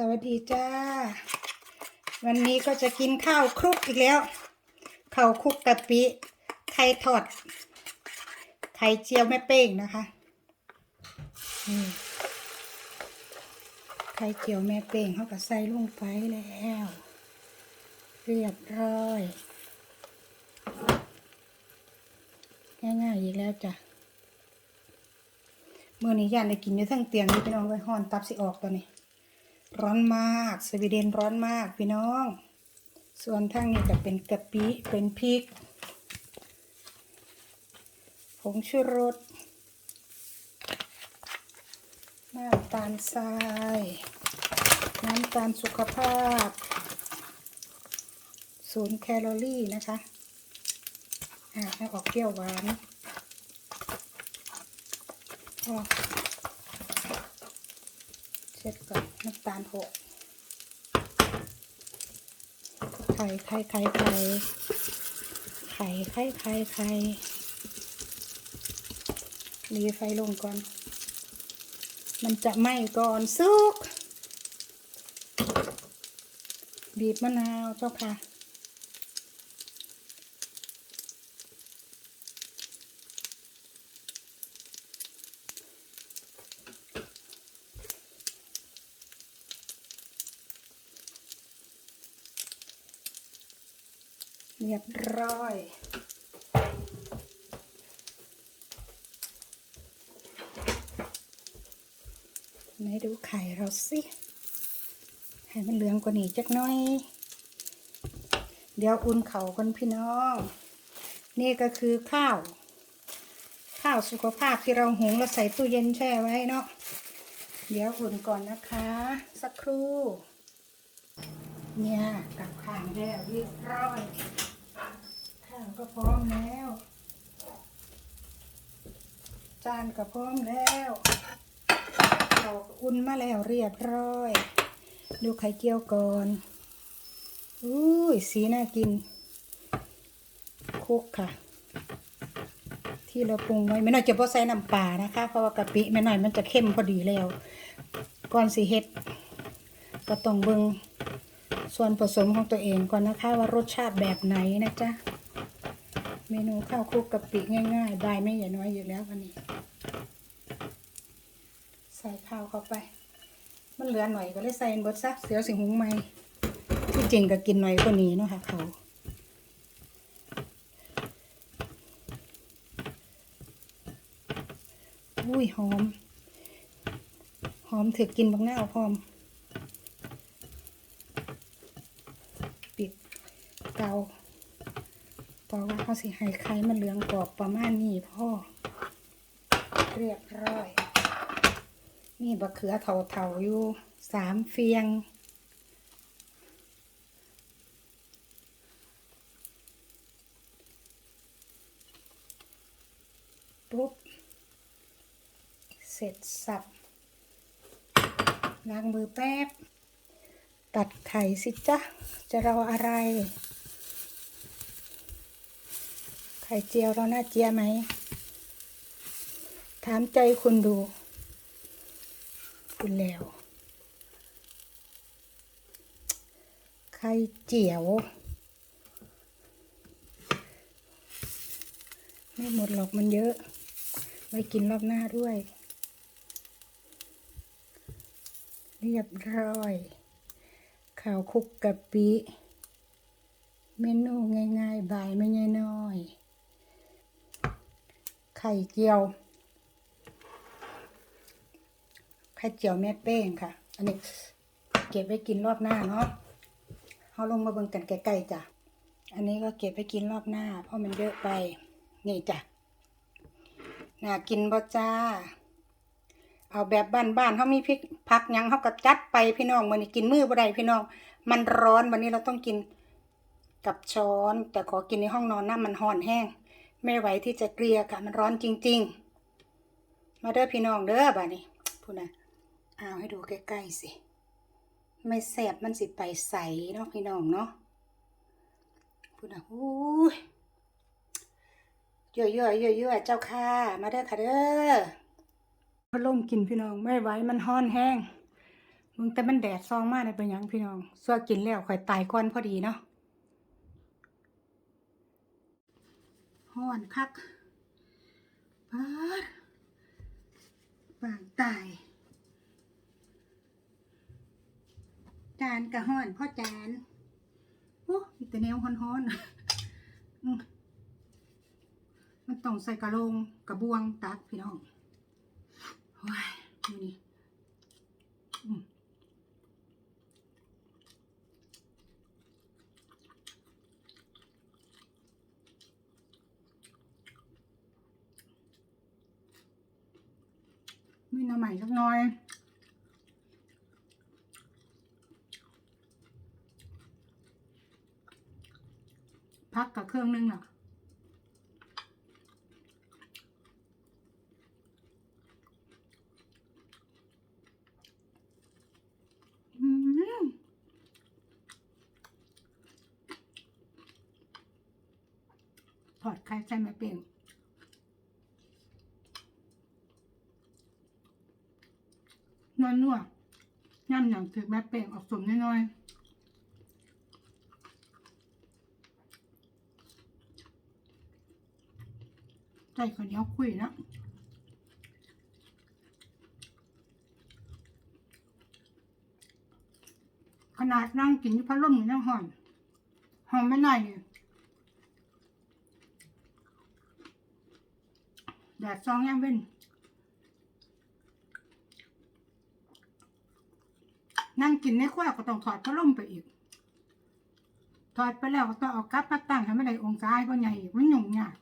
สวัสดีจ้า วันนี้ก็จะกินข้าวคลุกอีกแล้วข้าวคลุกกะปิไข่ทอด ไข่เจียวแม่เป้งนะคะนี่ไข่เจียวแม่เป้งเขาก็ใส่ลงไปแล้ว เรียบร้อยง่ายๆอีกแล้วจ้ะเมื่อนี้ย่านได้กินอยู่ทั้งเตียงนี่พี่น้องไว้ห่อนตับสิออกตอนนี้ ร้อนมาก สวีเดนร้อนมากพี่น้อง ส่วนทางนี้ก็เป็นกะปิเป็นพริกผงชูรสน้ำตาลทราย น้ำตาลสุขภาพศูนย์แคลอรี่นะคะ อ่าให้ออกเปรี้ยวหวานพอ เช็ดก่อนน้ำตาลหกไข่ไข่ไข่ไข่ไข่ไข่ไข่ไข่รีไฟลงก่อน มันจะไหม้ก่อนสุก บีบมะนาวเจ้าค่ะ เรียบร้อย ไหนดูไข่เราสิให้มันเหลืองกว่านี้จักหน้อย เดี๋ยวอุ่นเขากันพี่น้อง นี่ก็คือข้าว ข้าวสุขภาพที่เราหุงแล้วใส่ตู้เย็นแช่ไว้เนาะ เดี๋ยวอุ่นก่อนนะคะ สักครู่เนี่ยกับข้างแล้วเรียบร้อย ก็พร้อมแล้ว จานก็พร้อมแล้วเราก็อุ่นมาแล้วเรียบร้อย ดูไข่เจียวก่อนอุ้ยสีน่ากินคลุกค่ะ ที่เราปรุงไว้ไม่น้อยจะพอใส่น้ำปลานะคะ เพราะว่ากะปิไม่น้อยมันจะเข้มพอดีแล้ว ก่อนสีเฮ็ดก็ต้องเบิงส่วนผสมของตัวเองก่อนนะคะว่ารสชาติแบบไหนนะจ๊ะ เมนูข้าวคลุกกะปิง่ายๆ ได้ไม่ใหญ่น้อยอยู่แล้ววันนี้ ใส่ข้าวเข้าไป มันเหลือหน่อยก็เลยใส่เบดซะเสียวสิหุงไหมที่จริงก็กินหน่อยกว่านี้เนาะค่ะเขาอุ้ยหอม หอมถือกินบักหน้าพร้อม ปิดเตาะว่าเขาสิให้ไข่มันเหลืองกรอบประมาณนี้พ่อ เรียบร้อย นี่บะเขือเถาๆอยู่สามเฟียงปุ๊บ เสร็จสับล้างมือแป๊บ ตัดไข่สิจ๊ะ จะรออะไร ไข่เจียวเราหน้าเจียไหม ถามใจคุณดู คุณแล้ว ไข่เจียว ไม่หมดหรอกมันเยอะ ไว้กินรอบหน้าด้วย เรียบร้อยข้าวคุกกะปิ เมนูง่ายๆ บายไม่ง่ายน้อย ไข่เจียว ไข่เจียวแม่เป้งค่ะ อันนี้เก็บไว้กินรอบหน้าเนาะเอาลงมาเบิ่งกันใกล้ๆจ้ะ อันนี้ก็เก็บไว้กินรอบหน้า เพราะมันเยอะไป นี่จ้ะ น่ากินบ่จ้า เอาแบบบ้านๆเขามีพริกผักยังเขาก็จัดไปพี่น้องมื้อนี้กินมือบ่ได้พี่น้อง มันร้อนวันนี้เราต้องกินกับช้อน แต่ขอกินในห้องนอนน้ำมันห่อนแห้ง ไม่ไหวที่จะเกลียค่ะมันร้อนจริง ๆ มาเด้อพี่น้องเด้อบ้านี้พูดนะเอาให้ดูใกล้ๆสิ ไม่แสบมันสิไปใสเนาะพี่น้องเนาะพูดนะอู้ยเยอะๆเยอะๆเจ้าค่ะ มาเด้อค่ะเด้อพัดลมกินพี่น้องไม่ไหวมันห้อนแห้งมึงแต่มันแดดซองมากเลยเป็นยังพี่น้องสัวกินแล้วข่อยตายก่อนพอดีเนาะ ห้อนคักปาดปางตาย จานกะห้อนพ่อจานโอ้มีแต่แนวฮ้อนๆอืมมันต้องใส่กระโลงกระบวงตักพี่น้องว้ายดูนี่อืมมีหน้ำใหม่ สักหน่อยพักกับเครื่องนึงน่ะถอดไข่ใส่มาเปลี่ยนวลนัว ๆย่ำอย่างถึกแม่เป่งออกสมน้อยๆใจข้าวเหนียวคุยนะขนาดนั่งกินยู่พัดลมอยู่ยังหอนหอมไม่หน่อยเลยแดดซองยังเป็น นั่งกินในครัวก็ต้องถอดพัดลมไปอีก ถอดไปแล้วก็ต้องเอากลับมาตั้งให้ไม่ได้องศาให้พ่อใหญ่อีกมันยุ่งยาก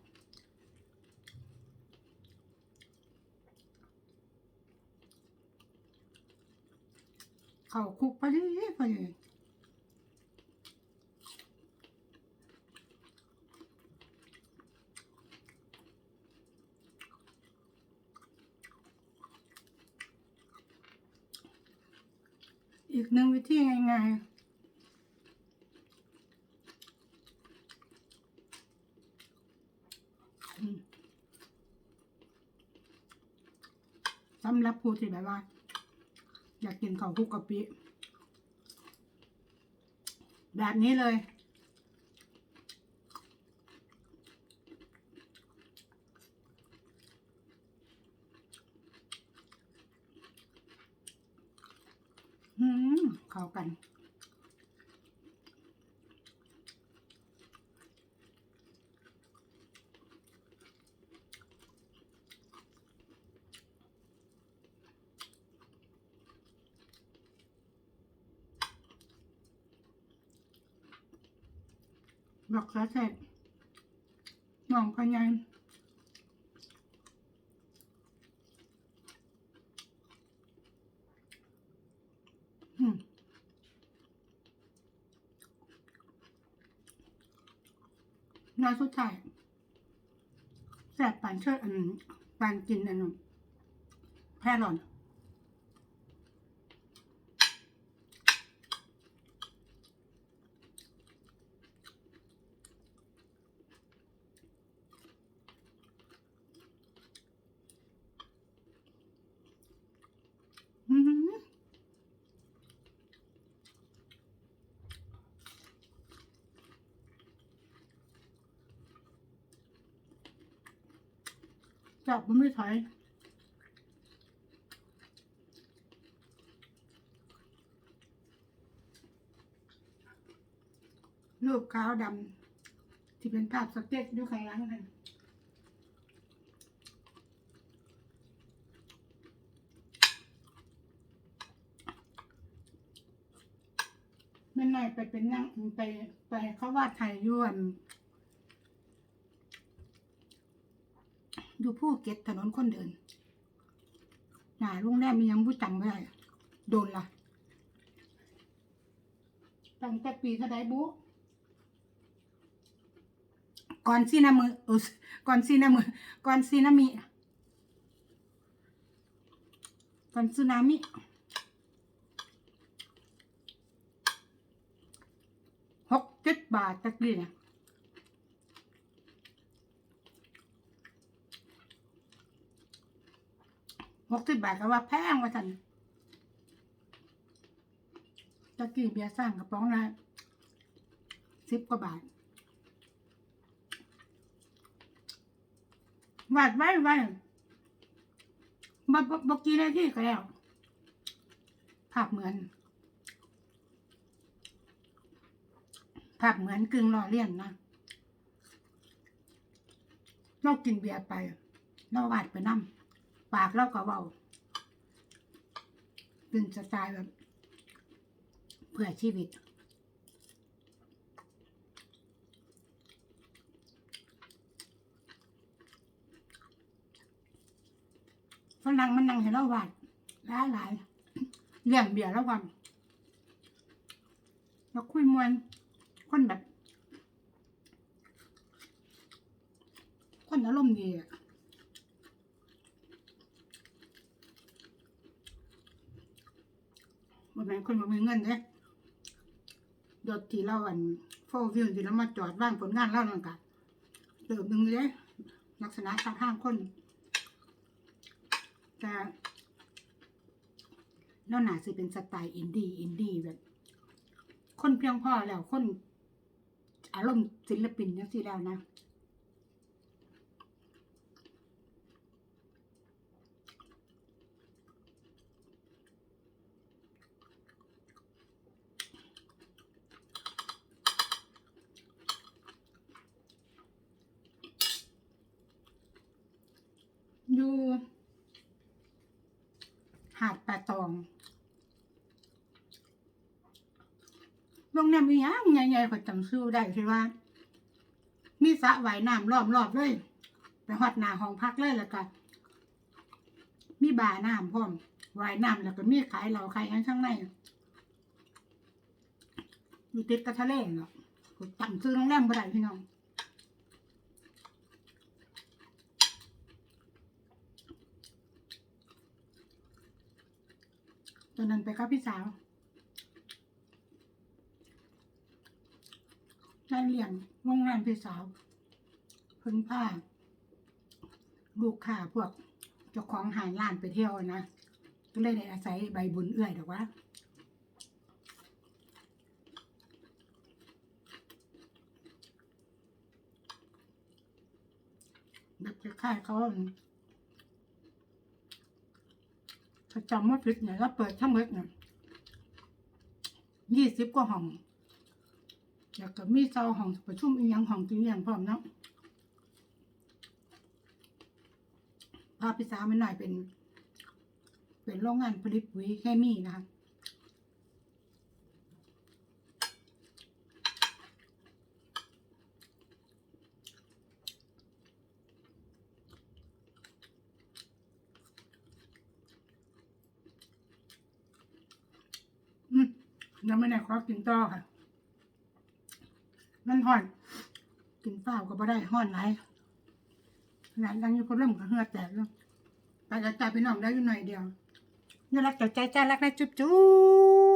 เข้าคุกไปดีพอดี อีกหนึ่งวิธีง่ายๆสำหรับผู้ที่แบบว่า อยากกินข้าวคุกกะปิแบบนี้เลย อืม เข้ากันบักเสือเสร็จน้องพะยันอืม น้อยสุดท้ายแสบปานเชิดอันปานกินอันนั้นแพร่หล่อน อืม จับมันไม่ถอยรูปขาวดำที่เป็นภาพสเก็ตด้วยข้างหลังกันแม่น้อยไปเป็นนั่งไปไปเขาวาดไทยยวน อยู่ผู้เก็ตถนนคนเดินหนาลุงแรมมียังผู้จำไม่ได้ โดนละตั้งแต่ปีเท่าไดบุก่อนซีนามือเออก่อนซีนามือก่อนซีนามิก่อนสึนามิหกเจ็ดบาทตะกี้เนี่ย หกสิบบาทก็ว่าแพงว่าสันตะกี้เบียร์สร้างกระป๋องละสิบกว่าบาทวาดไว้ไว้บบบบกี่นาทีก็แล้ว ภาพเหมือน ภาพเหมือนกึ่งล้อเลียนนะเรากินเบียร์ไป เราวาดไปนั่ ปากเราก็เบาเป็นสไตล์แบบ เพื่อชีวิตฝรั่งมันนั่งให้เราวาดหลายหลายๆเรื่องเบียร์แล้วกันเราคุยมวนแบบ คนอารมณ์ดีอะ วันนั้นคนมามีเงินเด้ยอดที่เราอันโฟวิวที่เรามาจอดว่างผลงานเรานั่นกะเติมหนึ่งเลยลักษณะท่าทางคนจะแล้วหนาสิเป็นสไตล์อินดี้อินดี้แบบ คนเพียงพอแล้วคนอารมณ์ศิลปินยังสิแล้วนะ อยู่ ป่าตองโรงแรมมีหยังใหญ่ๆก็จำชื่อได้คือว่า มีสระว่ายน้ำรอบๆเลย ไปฮอดหน้าห้องพักเลยแล้วก็มีบาร์น้ำพร้อมว่ายน้ำแล้วก็มีขายเหล้าขายหยังข้างในอยู่ติดกับทะเลเนาะจำชื่อโรงแรมบ่ได้พี่น้อง ตอนนั้นไปกับพี่สาวนั่นเลี้ยงโรงงานพี่สาวเพึ่งผ้าลูกค้าพวกเจ้าของหายร้านไปเที่ยวนะก็เลยได้อาศัยใบบุญเอื้อยดอกว่าแบบคล้ายๆเขา ถ้าจำว่าผิดเนี่ยแล้วเปิดทั้งหมดเนี่ยยี่สิบกว่าห้องแล้วก็มีเซาห้องประชุมอีกอย่างห้องจริงอย่างพร้อมเนาะพาพี่าวไปหน่อยเป็น เป็นโรงงานผลิตปุ๋ยแคมีนะคะอืม ยังไม่ได้ขอกินต่อค่ะ มันห่อน กินเปล่าก็บ่ได้ห่อนไรหลานยังอยู่คนเริ่มก็เหือแตกแล้วไปกระจายพี่น้องได้อยู่หน่อยเดียวนี่รักแต่ใจใจรักนะจุ๊บจุ๊บ